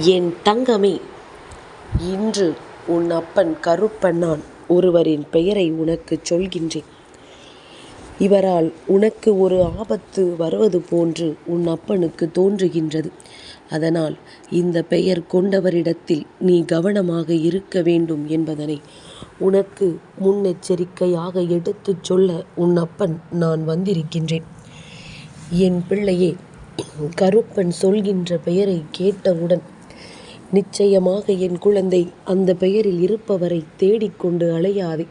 என் தங்கமே இன்று உன் அப்பன் கருப்பன் நான் ஒருவரின் பெயரை உனக்கு சொல்கின்றேன். இவரால் உனக்கு ஒரு ஆபத்து வருவது போன்று உன் அப்பனுக்கு தோன்றுகின்றது. அதனால் இந்த பெயர் கொண்டவரிடத்தில் நீ கவனமாக இருக்க வேண்டும் என்பதனை உனக்கு முன்னெச்சரிக்கையாக எடுத்துச் சொல்ல உன் அப்பன் நான் வந்திருக்கின்றேன். என் பிள்ளையே கருப்பன் சொல்கின்ற பெயரைக் கேட்டவுடன் நிச்சயமாக என் குழந்தை அந்த பெயரில் இருப்பவரை தேடிக்கொண்டு அலையாதே.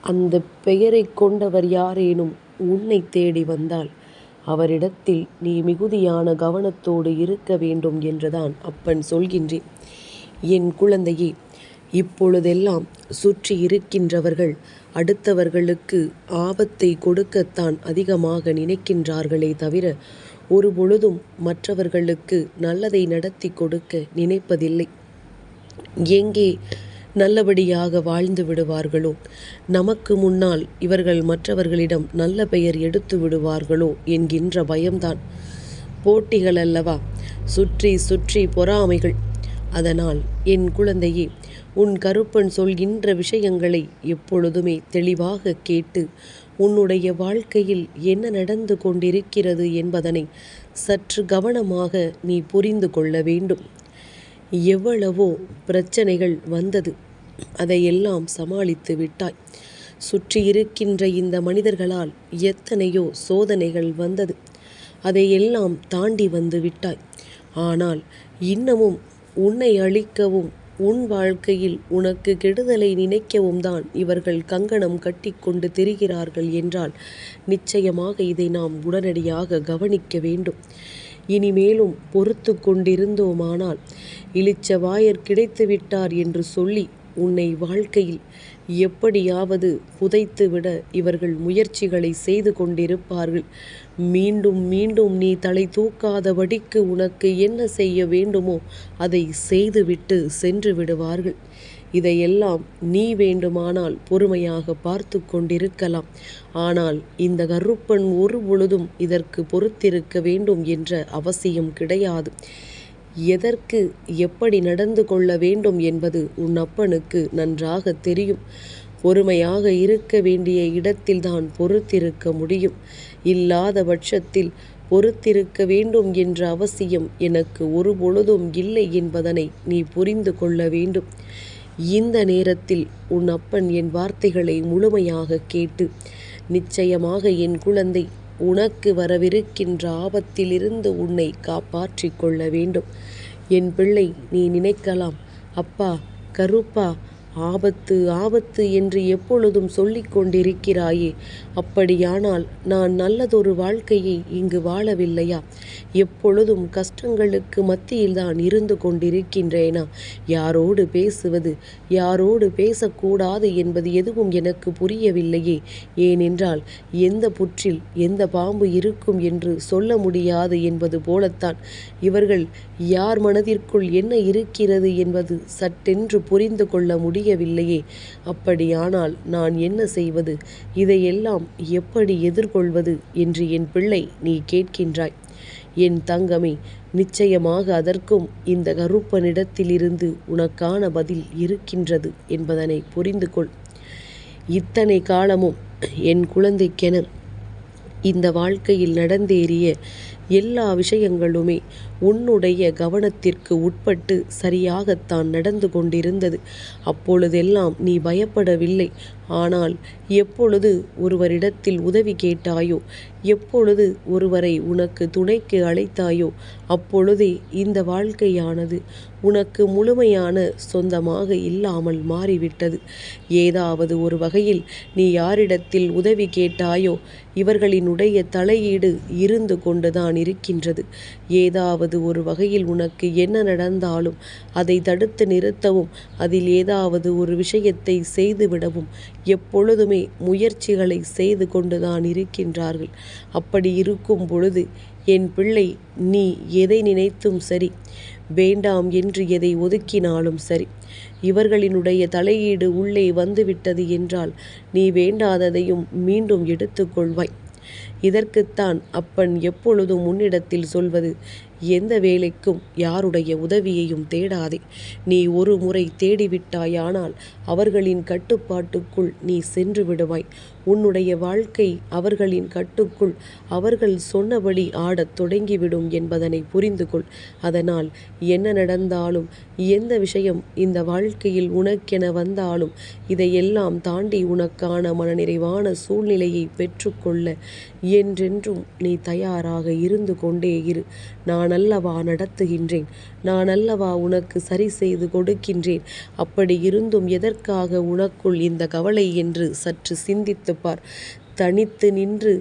அந்த பெயரைக் கொண்டவர் யாரேனும் உன்னைத் தேடி வந்தால் அவரிடத்தில் நீ மிகுதியான கவனத்தோடு இருக்க வேண்டும் என்றுதான் அப்பன் சொல்கின்றேன். என் குழந்தையே இப்பொழுதெல்லாம் சுற்றி இருக்கின்றவர்கள் அடுத்தவர்களுக்கு ஆபத்தை கொடுக்கத்தான் அதிகமாக நினைக்கின்றார்களே தவிர ஒரு பொழுதும் மற்றவர்களுக்கு நல்லதை நடத்திக் கொடுக்க நினைப்பதில்லை. எங்கே நல்லபடியாக வாழ்ந்து விடுவார்களோ நமக்கு முன்னால் இவர்கள் மற்றவர்களிடம் நல்ல பெயர் எடுத்து விடுவார்களோ என்கின்ற பயம்தான். போட்டிகள் அல்லவா சுற்றி சுற்றி பொறாமைகள். அதனால் என் குழந்தையே உன் கருப்பன் சொல்கின்ற விஷயங்களை எப்பொழுதுமே தெளிவாக கேட்டு உன்னுடைய வாழ்க்கையில் என்ன நடந்து கொண்டிருக்கிறது என்பதனை சற்று கவனமாக நீ புரிந்து கொள்ள வேண்டும். எவ்வளவோ பிரச்சனைகள் வந்தது அதையெல்லாம் சமாளித்து விட்டாய். சுற்றி இருக்கின்ற இந்த மனிதர்களால் எத்தனையோ சோதனைகள் வந்தது அதையெல்லாம் தாண்டி வந்து விட்டாய். ஆனால் இன்னமும் உன்னை அழிக்கவும் உன் வாழ்க்கையில் உனக்கு கெடுதலை நினைக்கவும்தான் இவர்கள் கங்கணம் கட்டிக்கொண்டு திரிகிறார்கள் என்றால் நிச்சயமாக இதை நாம் உடனடியாக கவனிக்க வேண்டும். இனிமேலும் பொறுத்து கொண்டிருந்தோமானால் இளிச்சவாயர் கிடைத்துவிட்டார் என்று சொல்லி உன்னை வாழ்க்கையில் எப்படியாவது புதைத்துவிட இவர்கள் முயற்சிகளை செய்து கொண்டிருப்பார்கள். மீண்டும் மீண்டும் நீ தலை தூக்காதபடிக்கு உனக்கு என்ன செய்ய வேண்டுமோ அதை செய்துவிட்டு சென்று விடுவார்கள். இதையெல்லாம் நீ வேண்டுமானால் பொறுமையாக பார்த்து கொண்டிருக்கலாம். ஆனால் இந்த கருப்பன் ஒரு பொழுதும் இதற்கு பொறுத்திருக்க வேண்டும் என்ற அவசியம் கிடையாது. எதற்கு எப்படி நடந்து கொள்ள வேண்டும் என்பது உன் அப்பனுக்கு நன்றாகத் தெரியும். பொறுமையாக இருக்க வேண்டிய இடத்தில்தான் பொறுத்திருக்க முடியும். இல்லாத பட்சத்தில் பொறுத்திருக்க வேண்டும் என்ற அவசியம் எனக்கு ஒருபொழுதும் இல்லை என்பதனை நீ புரிந்து கொள்ள வேண்டும். இந்த நேரத்தில் உன் அப்பன் என் வார்த்தைகளை முழுமையாகக் கேட்டு நிச்சயமாக என் குழந்தை உனக்கு வரவிருக்கின்ற ஆபத்திலிருந்து உன்னை காப்பாற்றிக் கொள்ள வேண்டும். என் பிள்ளை நீ நினைக்கலாம் அப்பா கருப்பா ஆபத்து ஆபத்து என்று எப்பொழுதும் சொல்லிக் கொண்டிருக்கிறாயே அப்படியானால் நான் நல்லதொரு வாழ்க்கையை இங்கு வாழவில்லையா? எப்பொழுதும் கஷ்டங்களுக்கு மத்தியில் தான் இருந்து கொண்டிருக்கின்றேனா? யாரோடு பேசுவது யாரோடு பேசக்கூடாது என்பது எதுவும் எனக்கு புரியவில்லையே. ஏனென்றால் எந்த புற்றில் எந்த பாம்பு இருக்கும் என்று சொல்ல முடியாது என்பது போலத்தான் இவர்கள் யார் மனதிற்குள் என்ன இருக்கிறது என்பது சட்டென்று புரிந்து கொள்ள முடியும் முடியவில்லையே. அப்படியானால் நான் என்ன செய்வது? இதையெல்லாம் எப்படி எதிர்கொள்வது? என்று என் பிள்ளை நீ கேட்கின்றாய். என் தங்கமே நிச்சயமாக அதற்கும் இந்த கருப்பனிடத்திலிருந்து உனக்கான பதில் இருக்கின்றது என்பதனை புரிந்து கொள். இத்தனை காலமும் என் குழந்தைக்கென இந்த வாழ்க்கையில் நடந்தேறிய எல்லா விஷயங்களுமே உன்னுடைய கவனத்திற்கு உட்பட்டு சரியாகத்தான் நடந்து கொண்டிருந்தது. அப்பொழுதெல்லாம் நீ பயப்படவில்லை. ஆனால் எப்பொழுது ஒருவரிடத்தில் உதவி கேட்டாயோ எப்பொழுது ஒருவரை உனக்கு துணைக்கு அழைத்தாயோ அப்பொழுதே இந்த வாழ்க்கையானது உனக்கு முழுமையான சொந்தமாக இல்லாமல் மாறிவிட்டது. ஏதாவது ஒரு வகையில் நீ யாரிடத்தில் உதவி கேட்டாயோ இவர்களினுடைய தலையீடு இருந்து கொண்டுதான் இருக்கின்றது. ஏதாவது ஒரு வகையில் உனக்கு என்ன நடந்தாலும் அதை தடுத்து நிறுத்தவும் அதில் ஏதாவது ஒரு விஷயத்தை செய்துவிடவும் எப்பொழுதுமே முயற்சிகளை செய்து கொண்டுதான் இருக்கின்றார்கள். அப்படி இருக்கும் பொழுது என் பிள்ளை நீ எதை நினைத்தும் சரி வேண்டாம் என்று எதை ஒதுக்கினாலும் சரி இவர்களினுடைய தலையீடு உள்ளே வந்துவிட்டது என்றால் நீ வேண்டாததையும் மீண்டும் எடுத்துக் கொள்வாய். இதற்குத்தான் அப்பன் எப்பொழுதும் உன்னிடத்தில் சொல்வது எந்த வேலைக்கும் யாருடைய உதவியையும் தேடாதே. நீ ஒரு முறை தேடிவிட்டாயானால் அவர்களின் கட்டுப்பாட்டுக்குள் நீ சென்று விடுவாய். உன்னுடைய வாழ்க்கை அவர்களின் கட்டுக்குள் அவர்கள் சொன்னபடி ஆடத் தொடங்கிவிடும் என்பதனை புரிந்து கொள். அதனால் என்ன நடந்தாலும் எந்த விஷயம் இந்த வாழ்க்கையில் உனக்கென வந்தாலும் இதையெல்லாம் தாண்டி உனக்கான மனநிறைவான சூழ்நிலையை பெற்றுக்கொள்ள என்றென்றும் நீ தயாராக இருந்து கொண்டே இரு. நான் அல்லவா நடத்துகின்றேன். நான் அல்லவா உனக்கு சரி செய்து கொடுக்கின்றேன். அப்படி இருந்தும் எதற்காக உனக்குள் இந்த கவலை என்று சற்று சிந்தித்துப்பார் தனித்து நின்று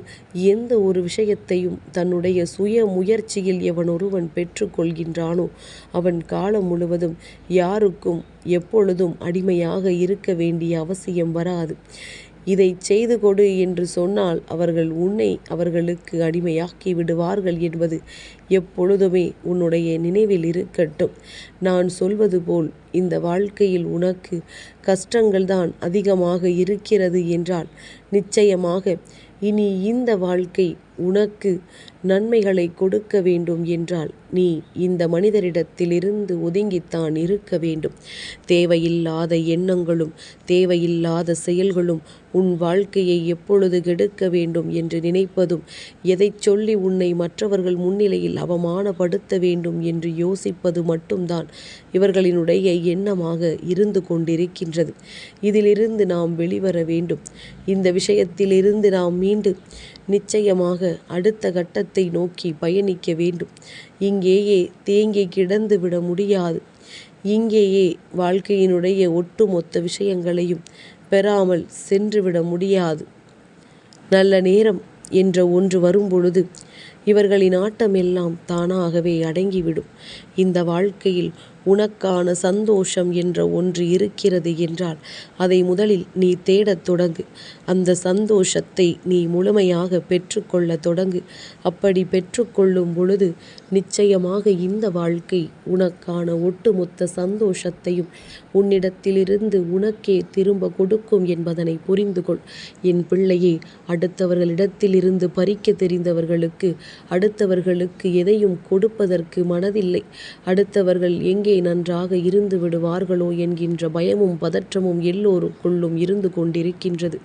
எந்த ஒரு விஷயத்தையும் தன்னுடைய சுய முயற்சியில் எவன் ஒருவன் பெற்றுக்கொள்கின்றானோ அவன் காலம் முழுவதும் யாருக்கும் எப்பொழுதும் அடிமையாக இருக்க வேண்டிய அவசியம் வராது. இதைச் செய்து கொடு என்று சொன்னால் அவர்கள் உன்னை அவர்களுக்கு அடிமையாக்கி விடுவார்கள் என்பது எப்பொழுதுமே உன்னுடைய நினைவில் இருக்கட்டும். நான் சொல்வது போல் இந்த வாழ்க்கையில் உனக்கு கஷ்டங்கள்தான் அதிகமாக இருக்கிறது என்றால் நிச்சயமாக இனி இந்த வாழ்க்கை உனக்கு நன்மைகளை கொடுக்க வேண்டும் என்றால் நீ இந்த மனிதரிடத்திலிருந்து ஒதுங்கித்தான் இருக்க வேண்டும். தேவையில்லாத எண்ணங்களும் தேவையில்லாத செயல்களும் உன் வாழ்க்கையை எப்பொழுது கெடுக்க வேண்டும் என்று நினைப்பதும் எதை சொல்லி உன்னை மற்றவர்கள் முன்னிலையில் அவமானப்படுத்த வேண்டும் என்று யோசிப்பது மட்டும்தான் இவர்களினுடைய எண்ணமாக இருந்து கொண்டிருக்கின்றது. இதிலிருந்து நாம் வெளிவர வேண்டும். இந்த விஷயத்திலிருந்து நாம் மீண்டு நிச்சயமாக அடுத்த கட்டத்தை நோக்கி பயணிக்க வேண்டும். இங்கேயே தேங்கி கிடந்து விட முடியாது. இங்கேயே வாழ்க்கையினுடைய ஒட்டுமொத்த விஷயங்களையும் பெறாமல் சென்றுவிட முடியாது. நல்ல நேரம் என்ற ஒன்று வரும்பொழுது இவர்களின் ஆட்டமெல்லாம் தானாகவே அடங்கிவிடும். இந்த வாழ்க்கையில் உனக்கான சந்தோஷம் என்ற ஒன்று இருக்கிறது என்றால் அதை முதலில் நீ தேடத் தொடங்கு. அந்த சந்தோஷத்தை நீ முழுமையாக பெற்றுக்கொள்ள தொடங்கு. அப்படி பெற்றுக்கொள்ளும் பொழுது நிச்சயமாக இந்த வாழ்க்கை உனக்கான ஒட்டுமொத்த சந்தோஷத்தையும் உன்னிடத்திலிருந்து உனக்கே திரும்ப கொடுக்கும் என்பதனை புரிந்து கொள். என் பிள்ளையே அடுத்தவர்களிடத்திலிருந்து பறிக்க தெரிந்தவர்களுக்கு அடுத்தவர்களுக்கு எதையும் கொடுப்பதற்கு மனதில்லை. அடுத்தவர்கள் எங்கே நன்றாக இருந்து விடுவார்களோ என்கின்ற பயமும் பதற்றமும் எல்லோருக்குள்ளும் இருந்து கொண்டிருக்கின்றது.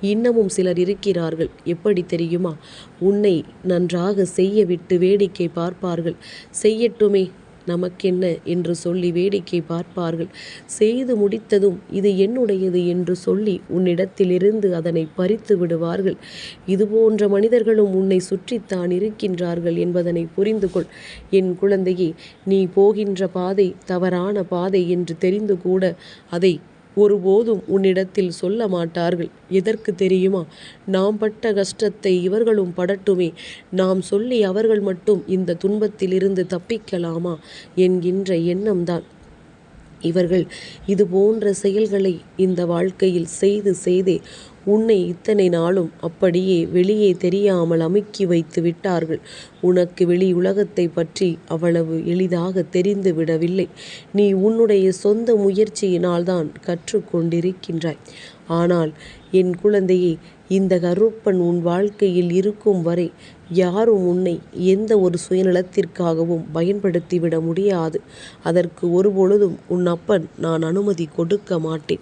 இன்னமும் சிலர் இருக்கிறார்கள். எப்படி தெரியுமா? உன்னை நன்றாக செய்ய விட்டு வேடிக்கை பார்ப்பார்கள். செய்யட்டுமே நமக்கென்ன என்று சொல்லி வேடிக்கை பார்ப்பார்கள். செய்து முடித்ததும் இது என்னுடையது என்று சொல்லி உன்னிடத்திலிருந்து அதனை பறித்து விடுவார்கள். இதுபோன்ற மனிதர்களும் உன்னை சுற்றித்தான் இருக்கின்றார்கள் என்பதனை புரிந்து கொள். என் குழந்தையே நீ போகின்ற பாதை தவறான பாதை என்று தெரிந்து கூட அதை ஒருபோதும் உன்னிடத்தில் சொல்ல மாட்டார்கள். எதற்கு தெரியுமா? நாம் பட்ட கஷ்டத்தை இவர்களும் படட்டுமே. நாம் சொல்லி அவர்கள் மட்டும் இந்த துன்பத்திலிருந்து தப்பிக்கலாமா என்கின்ற எண்ணம்தான். இவர்கள் இது போன்ற செயல்களை இந்த வாழ்க்கையில் செய்து செய்தே உன்னை இத்தனை நாளும் அப்படியே வெளியே தெரியாமல் அமுக்கி வைத்து விட்டார்கள். உனக்கு வெளி உலகத்தை பற்றி அவ்வளவு எளிதாக தெரிந்து விடவில்லை. நீ உன்னுடைய சொந்த முயற்சியினால்தான் கற்றுக்கொண்டிருக்கின்றாய் ஆனால் என் குழந்தையே இந்த கருப்பன் உன் வாழ்க்கையில் இருக்கும் வரை யாரும் உன்னை எந்த ஒரு சுயநலத்திற்காகவும் பயன்படுத்திவிட முடியாது. அதற்கு ஒருபொழுதும் உன் அப்பன் நான் அனுமதி கொடுக்க மாட்டேன்.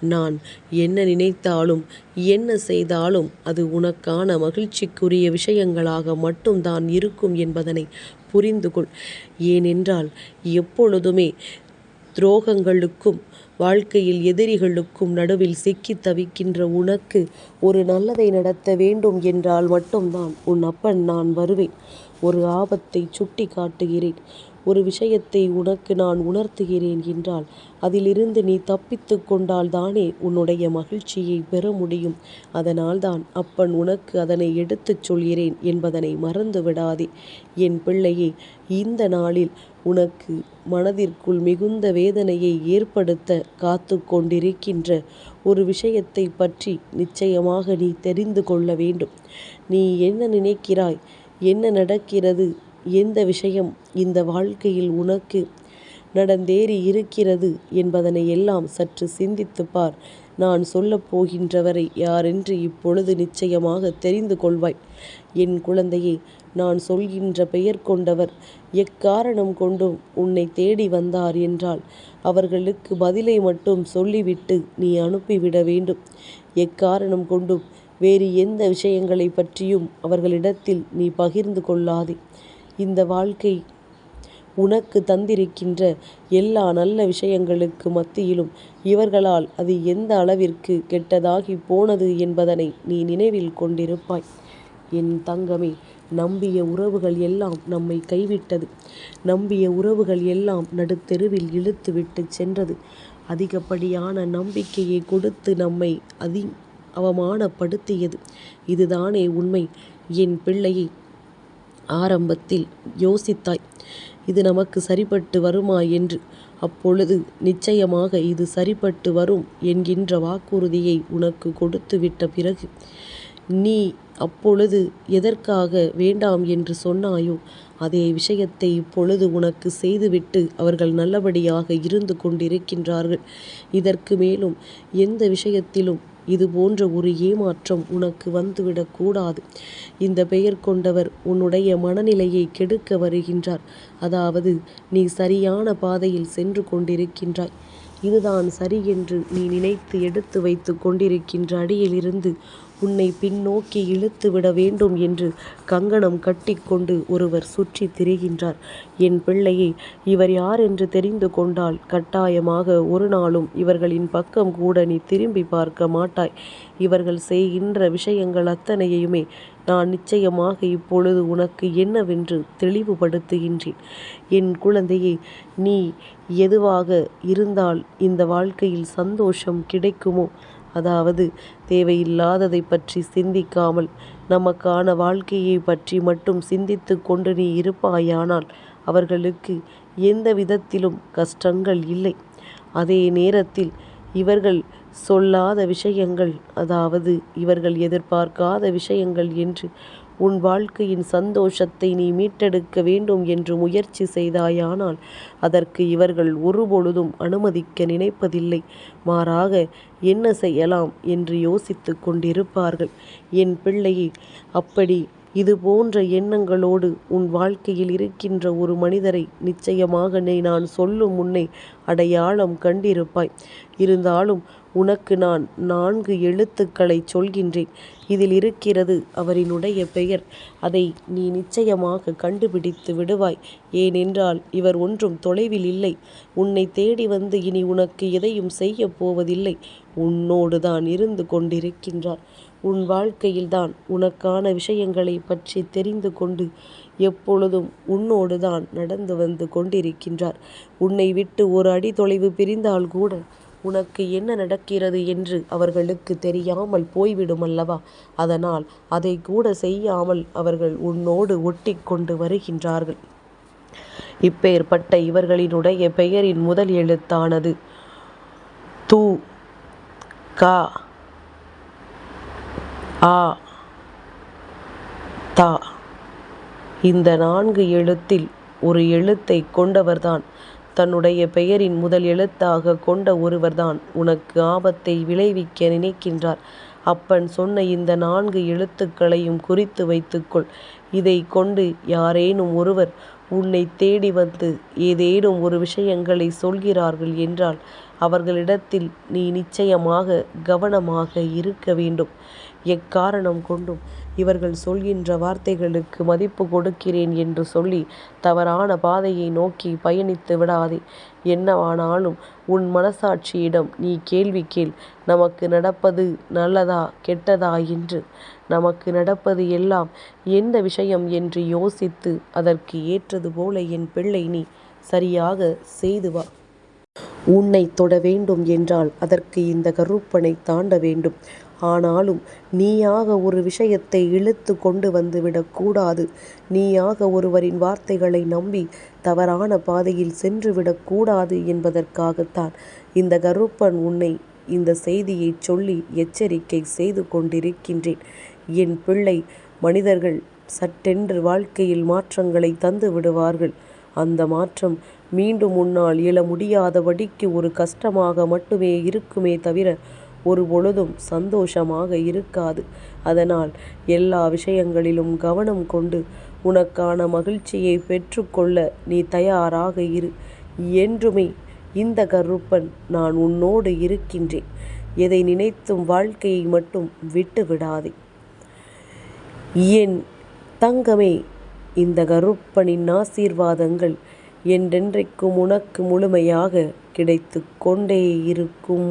நான் என்ன நினைத்தாலும் என்ன செய்தாலும் அது உனக்கான மகிழ்ச்சிக்குரிய விஷயங்களாக மட்டும்தான் இருக்கும் என்பதனை புரிந்துகொள் ஏனென்றால் எப்பொழுதுமே துரோகங்களுக்கும் வாழ்க்கையில் எதிரிகளுக்கும் நடுவில் சிக்கி தவிக்கின்ற உனக்கு ஒரு நல்லதை நடத்த வேண்டும் என்றால் மட்டும்தான் உன் அப்பன் நான் வருவேன். ஒரு ஆபத்தை சுட்டி காட்டுகிறேன். ஒரு விஷயத்தை உனக்கு நான் உணர்த்துகிறேன் என்றால் அதிலிருந்து நீ தப்பித்து கொண்டால் தானே உன்னுடைய மகிழ்ச்சியைப் பெற முடியும். அதனால்தான் அப்பன் உனக்கு அதனை எடுத்துச் சொல்கிறேன் என்பதனை மறந்து விடாதே. என் பிள்ளையே இந்த நாளில் உனக்கு மனதிற்குள் மிகுந்த வேதனையை ஏற்படுத்த காத்து கொண்டிருக்கின்ற ஒரு விஷயத்தை பற்றி நிச்சயமாக நீ தெரிந்து கொள்ள வேண்டும். நீ என்ன நினைக்கிறாய்? என்ன நடக்கிறது? எந்த விஷயம் இந்த வாழ்க்கையில் உனக்கு நடந்தேறி இருக்கிறது என்பதனை எல்லாம் சற்று சிந்தித்துப் பார். நான் சொல்லப் போகின்றவரை யாரென்று இப்பொழுது நிச்சயமாக தெரிந்து கொள்வாய். என் குழந்தையே நான் சொல்கின்ற பெயர் கொண்டவர் எக்காரணம் கொண்டும் உன்னை தேடி வந்தார் என்றால் அவர்களுக்கு பதிலை மட்டும் சொல்லிவிட்டு நீ அனுப்பிவிட வேண்டும். எக்காரணம் கொண்டும் வேறு எந்த விஷயங்களைப் பற்றியும் அவர்களிடத்தில் நீ பகிர்ந்து கொள்ளாதே. இந்த வாழ்க்கை உனக்கு தந்திருக்கின்ற எல்லா நல்ல விஷயங்களுக்கு மத்தியிலும் இவர்களால் அது எந்த அளவிற்கு கெட்டதாகிப் போனது என்பதனை நீ நினைவில் கொண்டிருப்பாய். என் தங்கமே நம்பிய உறவுகள் எல்லாம் நம்மை கைவிட்டது. நம்பிய உறவுகள் எல்லாம் நடுத்தெருவில் இழுத்துவிட்டுச் சென்றது. அதிகப்படியான நம்பிக்கையை கொடுத்து நம்மை அதி அவமானப்படுத்தியது. இதுதானே உண்மை? என் பிள்ளையை ஆரம்பத்தில் யோசித்தாய் இது நமக்கு சரிப்பட்டு வருமா என்று. அப்பொழுது நிச்சயமாக இது சரிப்பட்டு வரும் என்கின்ற வாக்குறுதியை உனக்கு கொடுத்துவிட்ட பிறகு நீ அப்பொழுது எதற்காக வேண்டாம் என்று சொன்னாயோ அதே விஷயத்தை இப்பொழுது உனக்கு செய்துவிட்டு அவர்கள் நல்லபடியாக இருந்து கொண்டிருக்கின்றார்கள். இதற்கு மேலும் எந்த விஷயத்திலும் இது போன்ற ஒரு ஏமாற்றம் உனக்கு வந்துவிடக்கூடாது இந்த பெயர் கொண்டவர் உன்னுடைய மனநிலையை கெடுக்க வருகின்றார். அதாவது நீ சரியான பாதையில் சென்று கொண்டிருக்கின்றாய். இதுதான் சரி என்று நீ நினைத்து எடுத்து வைத்து கொண்டிருக்கின்ற அடியிலிருந்து உன்னை பின்னோக்கி இழுத்துவிட வேண்டும் என்று கங்கணம் கட்டிக்கொண்டு ஒருவர் சுற்றி திரிகின்றார். என் பிள்ளையை இவர் யாரென்று தெரிந்து கொண்டால் கட்டாயமாக ஒரு நாளும் இவர்களின் பக்கம் கூட நீ திரும்பிப் பார்க்க மாட்டாய். இவர்கள் செய்கின்ற விஷயங்கள் அத்தனையுமே நான் நிச்சயமாக இப்பொழுது உனக்கு என்னவென்று தெளிவுபடுத்துகின்றேன். என் குழந்தையை நீ எதுவாக இருந்தால் இந்த வாழ்க்கையில் சந்தோஷம் கிடைக்குமோ அதாவது தேவையில்லாததைப் பற்றி சிந்திக்காமல் நமக்கான வாழ்க்கையைப் பற்றி மட்டும் சிந்தித்து கொண்டு நீ இருப்பாயானால் அவர்களுக்கு எந்த விதத்திலும் கஷ்டங்கள் இல்லை. அதே நேரத்தில் இவர்கள் சொல்லாத விஷயங்கள் அதாவது இவர்கள் எதிர்பார்க்காத விஷயங்கள் என்று உன் வாழ்க்கையின் சந்தோஷத்தை நீ மீட்டெடுக்க வேண்டும் என்று முயற்சி செய்தாயானால் அதற்கு இவர்கள் ஒருபொழுதும் அனுமதிக்க நினைப்பதில்லை. மாறாக என்ன செய்யலாம் என்று யோசித்து கொண்டிருப்பார்கள். என் பிள்ளையை அப்படி இது போன்ற எண்ணங்களோடு உன் வாழ்க்கையில் இருக்கின்ற ஒரு மனிதரை நிச்சயமாக நீ நான் சொல்லும் முன்னே அடையாளம் கண்டிருப்பாய். இருந்தாலும் உனக்கு நான் நான்கு எழுத்துக்களைச் சொல்கின்றேன். இதில் இருக்கிறது அவரினுடைய பெயர். அதை நீ நிச்சயமாக கண்டுபிடித்து விடுவாய். ஏனென்றால் இவர் ஒன்றும் தொலைவில் இல்லை. உன்னைத் தேடி வந்து இனி உனக்கு எதையும் செய்யப் போவதில்லை. உன்னோடுதான் இருந்து கொண்டிருக்கின்றார். உன் வாழ்க்கையில்தான் உனக்கான விஷயங்களைப் பற்றி தெரிந்து கொண்டு எப்பொழுதும் உன்னோடுதான் நடந்து வந்து கொண்டிருக்கின்றார். உன்னை விட்டு ஒரு அடி தொலைவு பிரிந்தால் கூட உனக்கு என்ன நடக்கிறது என்று அவர்களுக்கு தெரியாமல் போய்விடுமல்லவா? அதனால் அதை கூட செய்யாமல் அவர்கள் உன்னோடு ஒட்டி கொண்டு வருகின்றார்கள். இப்பேற்பட்ட இவர்களினுடைய பெயரின் முதல் எழுத்தானது து. கா ஆ. தா. இந்த நான்கு எழுத்தில் ஒரு எழுத்தை கொண்டவர்தான். தன்னுடைய பெயரின் முதல் எழுத்தாக கொண்ட ஒருவர்தான். உனக்கு ஆபத்தை விளைவிக்க நினைக்கின்றார். அப்பன் சொன்ன இந்த நான்கு எழுத்துக்களையும் குறித்து வைத்துக்கொள். இதை கொண்டு யாரேனும் ஒருவர் உன்னை தேடி வந்து ஏதேனும் ஒரு விஷயங்களை சொல்கிறார்கள் என்றால் அவர்களிடத்தில் நீ நிச்சயமாக கவனமாக இருக்க வேண்டும். எக்காரணம் கொண்டும் இவர்கள் சொல்கின்ற வார்த்தைகளுக்கு மதிப்பு கொடுக்கிறேன் என்று சொல்லி தவறான பாதையை நோக்கி பயணித்து விடாதே. என்னவானாலும் உன் மனசாட்சியிடம் நீ கேள்வி கேள். நமக்கு நடப்பது நல்லதா கெட்டதா என்று. நமக்கு நடப்பது எல்லாம் எந்த விஷயம் என்று யோசித்து அதற்கு ஏற்றது போல என் பிள்ளை நீ சரியாக செய்து வா. உன்னை தொட வேண்டும் என்றால் அதற்கு இந்த கருப்பனை தாண்ட வேண்டும். ஆனாலும் நீயாக ஒரு விஷயத்தை இழுத்து கொண்டு வந்து நீயாக ஒருவரின் வார்த்தைகளை நம்பி தவறான பாதையில் சென்று விடக்கூடாது என்பதற்காகத்தான் இந்த கருப்பன் உன்னை இந்த செய்தியை சொல்லி எச்சரிக்கை செய்து கொண்டிருக்கின்றேன். என் பிள்ளை மனிதர்கள் சட்டென்று வாழ்க்கையில் மாற்றங்களை தந்து விடுவார்கள். அந்த மாற்றம் மீண்டும் உன்னால் இழ முடியாதபடிக்கு ஒரு கஷ்டமாக மட்டுமே இருக்குமே தவிர ஒரு பொழுதும் சந்தோஷமாக இருக்காது. அதனால் எல்லா விஷயங்களிலும் கவனம் கொண்டு உனக்கான மகிழ்ச்சியை பெற்றுக்கொள்ள நீ தயாராக இரு. என்றுமே இந்த கருப்பன் நான் உன்னோடு இருக்கின்றேன். எதை நினைத்தும் வாழ்க்கையை மட்டும் விட்டு விடாதே. என் தங்கமே இந்த கருப்பனின் ஆசீர்வாதங்கள் என்றென்றைக்கும் உனக்கு முழுமையாக கிடைத்து கொண்டே இருக்கும்.